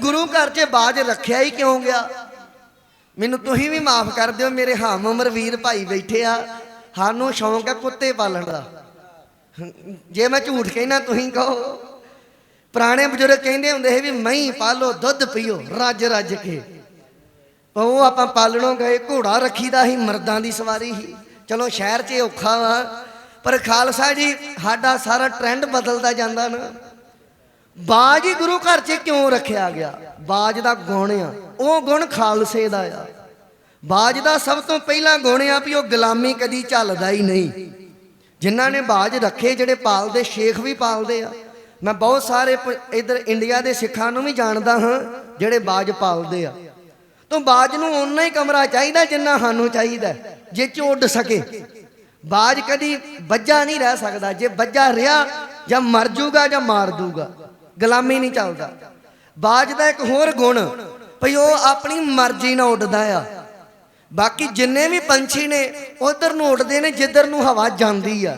ਗੁਰੂ ਘਰ 'ਚ ਬਾਜ ਰੱਖਿਆ ਹੀ ਕਿਉਂ ਗਿਆ? ਮੈਨੂੰ ਤੁਸੀਂ ਵੀ ਮਾਫ ਕਰ ਦਿਓ, ਮੇਰੇ ਹਮ ਉਮਰ ਵੀਰ ਭਾਈ ਬੈਠੇ ਆ। ਸਾਨੂੰ ਸ਼ੌਂਕ ਹੈ ਕੁੱਤੇ ਪਾਲਣ ਦਾ। ਜੇ ਮੈਂ ਝੂਠ ਕਹਿਣਾ, ਤੁਸੀਂ ਕਹੋ। ਪੁਰਾਣੇ ਬਜ਼ੁਰਗ ਕਹਿੰਦੇ ਹੁੰਦੇ ਸੀ ਵੀ ਮਹੀਂ ਪਾਲੋ, ਦੁੱਧ ਪੀਓ, ਰੱਜ ਰੱਜ ਕੇ। ਪਰ ਉਹ ਆਪਾਂ ਪਾਲਣੋਂ ਗਏ, ਘੋੜਾ ਰੱਖੀਦਾ ਸੀ, ਮਰਦਾਂ ਦੀ ਸਵਾਰੀ ਸੀ। ਚਲੋ ਸ਼ਹਿਰ 'ਚ ਔਖਾ ਵਾ, ਪਰ ਖਾਲਸਾ ਜੀ, ਸਾਡਾ ਸਾਰਾ ਟ੍ਰੈਂਡ ਬਦਲਦਾ ਜਾਂਦਾ ਨਾ। ਬਾਜ ਹੀ ਗੁਰੂ ਘਰ 'ਚ ਕਿਉਂ ਰੱਖਿਆ ਗਿਆ? ਬਾਜ ਦਾ ਗੁਣ ਆ, ਉਹ ਗੁਣ ਖਾਲਸੇ ਦਾ ਆ। ਬਾਜ ਦਾ ਸਭ ਤੋਂ ਪਹਿਲਾ ਗੁਣ ਆ ਵੀ ਉਹ ਗੁਲਾਮੀ ਕਦੀ ਝੱਲਦਾ ਹੀ ਨਹੀਂ। ਜਿਨ੍ਹਾਂ ਨੇ ਬਾਜ ਰੱਖੇ, ਜਿਹੜੇ ਪਾਲਦੇ, ਸ਼ੇਖ ਵੀ ਪਾਲਦੇ ਆ। ਮੈਂ ਬਹੁਤ ਸਾਰੇ ਪ- ਇੱਧਰ ਇੰਡੀਆ ਦੇ ਸਿੱਖਾਂ ਨੂੰ ਵੀ ਜਾਣਦਾ ਹਾਂ, ਜਿਹੜੇ ਬਾਜ ਪਾਲਦੇ ਆ। ਤੋਂ ਬਾਜ ਨੂੰ ਓਨਾ ਹੀ ਕਮਰਾ ਚਾਹੀਦਾ ਜਿੰਨਾ ਸਾਨੂੰ ਚਾਹੀਦਾ ਜੇ ਚ ਉੱਡ ਸਕੇ। ਬਾਜ ਕਦੀ ਬੱਜਾ ਨਹੀਂ ਰਹਿ ਸਕਦਾ। ਜੇ ਬੱਜਾ ਰਿਹਾ ਜਾਂ ਮਰ ਜੂਗਾ ਜਾਂ ਮਾਰ ਦੂਗਾ। ਗੁਲਾਮੀ ਨਹੀਂ ਚੱਲਦਾ। ਬਾਜ ਦਾ ਇੱਕ ਹੋਰ ਗੁਣ, ਭਈ ਉਹ ਆਪਣੀ ਮਰਜ਼ੀ ਨਾਲ ਉੱਡਦਾ ਆ। ਬਾਕੀ ਜਿੰਨੇ ਵੀ ਪੰਛੀ ਨੇ, ਉਧਰ ਨੂੰ ਉੱਡਦੇ ਨੇ, ਜਿੱਧਰ ਨੂੰ ਹਵਾ ਜਾਂਦੀ ਆ।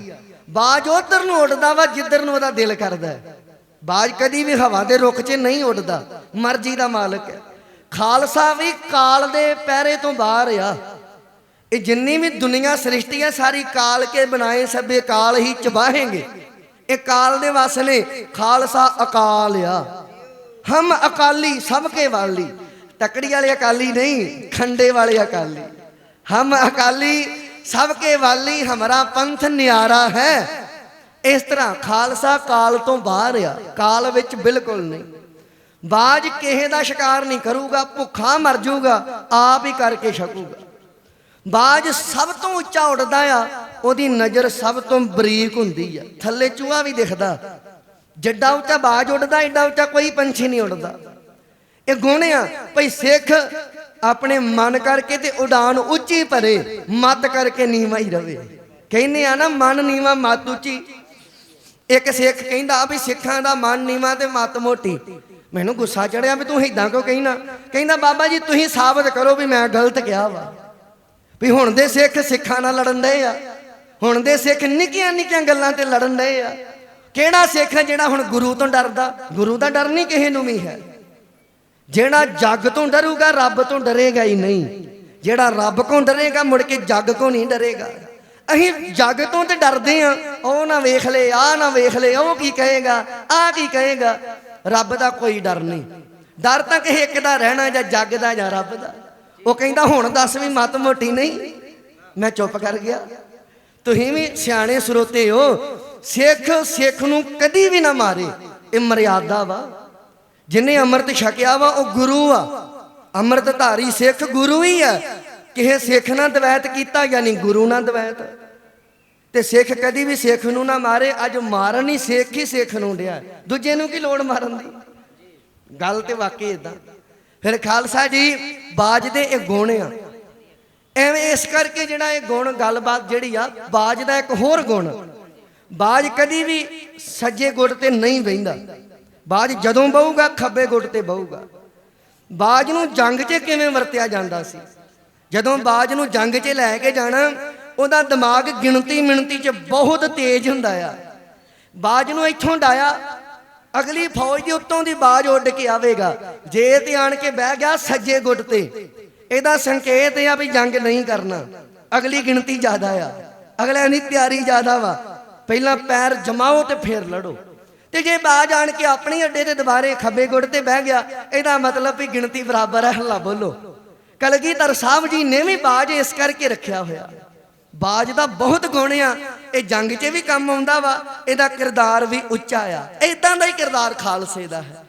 ਬਾਜ ਉਧਰ ਨੂੰ ਉੱਡਦਾ ਵਾ, ਜਿੱਧਰ ਨੂੰ ਉਹਦਾ ਦਿਲ ਕਰਦਾ ਬਾਜ ਕਦੀ ਵੀ ਹਵਾ ਦੇ ਰੁੱਖ 'ਚ ਨਹੀਂ ਉੱਡਦਾ, ਮਰਜ਼ੀ ਦਾ ਮਾਲਕ ਹੈ। ਖਾਲਸਾ ਵੀ ਕਾਲ ਦੇ ਪਹਿਰੇ ਤੋਂ ਬਾਹਰ ਆ। ਇਹ ਜਿੰਨੀ ਵੀ ਦੁਨੀਆ ਸ੍ਰਿਸ਼ਟੀ ਹੈ, ਸਾਰੀ ਕਾਲ ਕੇ ਬਣਾਏ ਸਭੇ ਕਾਲ ਹੀ ਚਬਾਹੇਂਗੇ। ਇਹ ਕਾਲ ਦੇ ਵਸ ਨੇ ਖਾਲਸਾ ਅਕਾਲ ਆ। ਹਮ ਅਕਾਲੀ ਸਭ ਕੇ ਵਾਲੀ। ਤਕੜੀ ਵਾਲੇ ਅਕਾਲੀ ਨਹੀਂ, ਖੰਡੇ ਵਾਲੇ ਅਕਾਲੀ। ਹਮ ਅਕਾਲੀ ਸਭ ਕੇ ਵਾਲੀ, ਹਮਾਰਾ ਪੰਥ ਨਿਆਰਾ ਹੈ। ਇਸ ਤਰ੍ਹਾਂ ਖਾਲਸਾ ਕਾਲ ਤੋਂ ਬਾਹਰ ਆ ਕਾਲ ਵਿੱਚ ਬਿਲਕੁਲ ਨਹੀਂ। ਬਾਜ ਕਿਸੇ ਦਾ ਸ਼ਿਕਾਰ ਨਹੀਂ ਕਰੂਗਾ, ਭੁੱਖਾ ਮਰ ਜਾਊਗਾ ਆਪ ਹੀ ਕਰਕੇ ਛਕੂਗਾ। ਬਾਜ ਸਭ ਤੋਂ ਉੱਚਾ ਉੱਡਦਾ ਆ, ਉਹਦੀ ਨਜ਼ਰ ਸਭ ਤੋਂ ਬਰੀਕ ਹੁੰਦੀ ਆ। ਥੱਲੇ ਚੂਹਾ ਵੀ ਦਿਖਦਾ। ਜਿੱਡਾ ਉੱਚਾ ਬਾਜ ਉੱਡਦਾ ਏਡਾ ਉੱਚਾ ਕੋਈ ਪੰਛੀ ਨਹੀਂ ਉੱਡਦਾ। ਇਹ ਗੁਣ ਆ, ਭਈ ਸਿੱਖ ਆਪਣੇ ਮਨ ਕਰਕੇ ਤੇ ਉਡਾਨ ਉੱਚੀ ਭਰੇ, ਮਤ ਕਰਕੇ ਨੀਵਾਂ ਹੀ ਰਵੇ। ਕਹਿੰਦੇ ਆ ਨਾ, ਮਨ ਨੀਵਾਂ, ਮਤ ਉੱਚੀ। ਇੱਕ ਸਿੱਖ ਕਹਿੰਦਾ ਵੀ ਸਿੱਖਾਂ ਦਾ ਮਨ ਨੀਵਾਂ ਤੇ ਮਤ ਮੋਟੀ। ਮੈਨੂੰ ਗੁੱਸਾ ਚੜਿਆ ਵੀ ਤੂੰ ਇਦਾਂ ਕਿਉਂ ਕਹਿਣਾ? ਕਹਿੰਦਾ, ਬਾਬਾ ਜੀ, ਤੁਸੀਂ ਸਾਬਤ ਕਰੋ ਵੀ ਮੈਂ ਗਲਤ ਕਿਹਾ ਵਾ। ਵੀ ਹੁਣ ਦੇ ਸਿੱਖ ਸਿੱਖਾਂ ਨਾਲ ਲੜਨ ਡਏ ਆ। ਹੁਣ ਦੇ ਸਿੱਖ ਨਿੱਕੀਆਂ ਨਿੱਕੀਆਂ ਗੱਲਾਂ ਤੇ ਲੜਨ ਡਏ ਆ। ਕਿਹੜਾ ਸਿੱਖ ਹੈ ਜਿਹੜਾ ਹੁਣ ਗੁਰੂ ਤੋਂ ਡਰਦਾ? ਗੁਰੂ ਦਾ ਡਰ ਨਹੀਂ ਕਿਸੇ ਨੂੰ ਵੀ ਹੈ। ਜਿਹੜਾ ਜੱਗ ਤੋਂ ਡਰੂਗਾ, ਰੱਬ ਤੋਂ ਡਰੇਗਾ ਹੀ ਨਹੀਂ। ਜਿਹੜਾ ਰੱਬ ਕੋਲ ਡਰੇਗਾ, ਮੁੜ ਕੇ ਜੱਗ ਕੋ ਨਹੀਂ ਡਰੇਗਾ। ਅਸੀਂ ਜੱਗ ਤੋਂ ਤੇ ਡਰਦੇ ਆ। ਉਹ ਨਾ ਵੇਖ ਲੈ ਆ ਨਾ ਵੇਖ ਲੈ, ਉਹ ਕੀ ਕਹੇਗਾ ਆ ਕੀ ਕਹੇਗਾ। ਰੱਬ ਦਾ ਕੋਈ ਡਰ ਨਹੀਂ। ਡਰ ਤਾਂ ਕਿਸੇ ਇੱਕ ਦਾ ਰਹਿਣਾ ਜਾਂ ਜੱਗ ਦਾ ਜਾਂ ਰੱਬ ਦਾ। ਉਹ ਕਹਿੰਦਾ, ਹੁਣ ਦੱਸ ਵੀ ਮਤ ਮੋਟੀ ਨਹੀਂ। ਮੈਂ ਚੁੱਪ ਕਰ ਗਿਆ। ਤੁਸੀਂ ਵੀ ਸਿਆਣੇ ਸਰੋਤੇ ਹੋ। ਸਿੱਖ ਸਿੱਖ ਨੂੰ ਕਦੀ ਵੀ ਨਾ ਮਾਰੇ। ਇਹ ਮਰਿਆਦਾ ਵਾ। ਜਿਨੇ ਅੰਮ੍ਰਿਤ ਛਕਿਆ ਵਾ, ਉਹ ਗੁਰੂ ਆ। ਅੰਮ੍ਰਿਤ ਧਾਰੀ ਸਿੱਖ ਗੁਰੂ ਹੀ ਆ। ਕਿਸੇ ਸਿੱਖ ਨਾਲ ਦਵੈਤ ਕੀਤਾ ਯਾਨੀ ਗੁਰੂ ਨਾਲ ਦਵੈਤ। ਤੇ ਸਿੱਖ ਕਦੀ ਵੀ ਸਿੱਖ ਨੂੰ ਨਾ ਮਾਰੇ। ਅੱਜ ਮਾਰਨ ਹੀ ਸਿੱਖ ਹੀ ਸਿੱਖ ਨੂੰ ਡਿਆ। ਦੂਜੇ ਨੂੰ ਕੀ ਲੋੜ ਮਾਰਨ ਦੀ? ਗੱਲ ਤੇ ਵਾਕਈ ਇਦਾਂ ਫਿਰ ਖਾਲਸਾ ਜੀ, ਬਾਜ ਦੇ ਇਹ ਗੁਣ ਆ। ਐਵੇਂ ਇਸ ਕਰਕੇ ਜਿਹੜਾ ਇਹ ਗੁਣ ਗੱਲਬਾਤ ਜਿਹੜੀ ਆ, ਬਾਜ ਦਾ ਇੱਕ ਹੋਰ ਗੁਣ। ਬਾਜ ਕਦੀ ਵੀ ਸੱਜੇ ਗੁੱਟ ਤੇ ਨਹੀਂ ਬਹਿੰਦਾ ਬਾਜ ਜਦੋਂ ਬਹੂਗਾ, ਖੱਬੇ ਗੁੱਟ ਤੇ ਬਹੂਗਾ। ਬਾਜ ਨੂੰ ਜੰਗ 'ਚ ਕਿਵੇਂ ਵਰਤਿਆ ਜਾਂਦਾ ਸੀ? ਜਦੋਂ ਬਾਜ ਨੂੰ ਜੰਗ 'ਚ ਲੈ ਕੇ ਜਾਣਾ, ਉਹਦਾ ਦਿਮਾਗ ਗਿਣਤੀ ਮਿਣਤੀ 'ਚ ਬਹੁਤ ਤੇਜ਼ ਹੁੰਦਾ ਆ। ਬਾਜ ਨੂੰ ਇੱਥੋਂ ਡਾਇਆ ਅਗਲੀ ਫੌਜ ਦੀ ਉੱਤੋਂ ਦੀ ਬਾਜ ਉੱਡ ਕੇ ਆਵੇਗਾ। ਜੇ ਤੇ ਆਣ ਕੇ ਬਹਿ ਗਿਆ ਸੱਜੇ ਗੁੱਟ ਤੇ। ਇਹਦਾ ਸੰਕੇਤ ਆ ਵੀ ਜੰਗ ਨਹੀਂ ਕਰਨਾ। ਅਗਲੀ ਗਿਣਤੀ ਜ਼ਿਆਦਾ ਆ। ਅਗਲਿਆਂ ਦੀ ਤਿਆਰੀ ਜ਼ਿਆਦਾ ਵਾ। ਪਹਿਲਾਂ ਪੈਰ ਜਮਾਓ ਤੇ ਫੇਰ ਲੜੋ। ਤੇ ਜੇ ਬਾਜ ਆਣ ਕੇ ਆਪਣੀ ਅੱਡੇ ਤੇ ਦੁਬਾਰੇ ਖੱਬੇ ਗੁੱਟ ਤੇ ਬਹਿ ਗਿਆ, ਇਹਦਾ ਮਤਲਬ ਵੀ ਗਿਣਤੀ ਬਰਾਬਰ ਹੈ, ਹੱਲਾ ਬੋਲੋ। ਕਲਗੀਧਰ ਸਾਹਿਬ ਜੀ ਨੇ ਵੀ ਬਾਜ ਇਸ ਕਰਕੇ ਰੱਖਿਆ ਹੋਇਆ। ਬਾਜ ਦਾ ਬਹੁਤ ਗੁਣ ਆ। ਇਹ ਜੰਗ 'ਚ ਵੀ ਕੰਮ ਆਉਂਦਾ ਵਾ, ਇਹਦਾ ਕਿਰਦਾਰ ਵੀ ਉੱਚਾ ਆ। ਇਦਾਂ ਦਾ ਹੀ ਕਿਰਦਾਰ ਖਾਲਸੇ ਦਾ ਹੈ।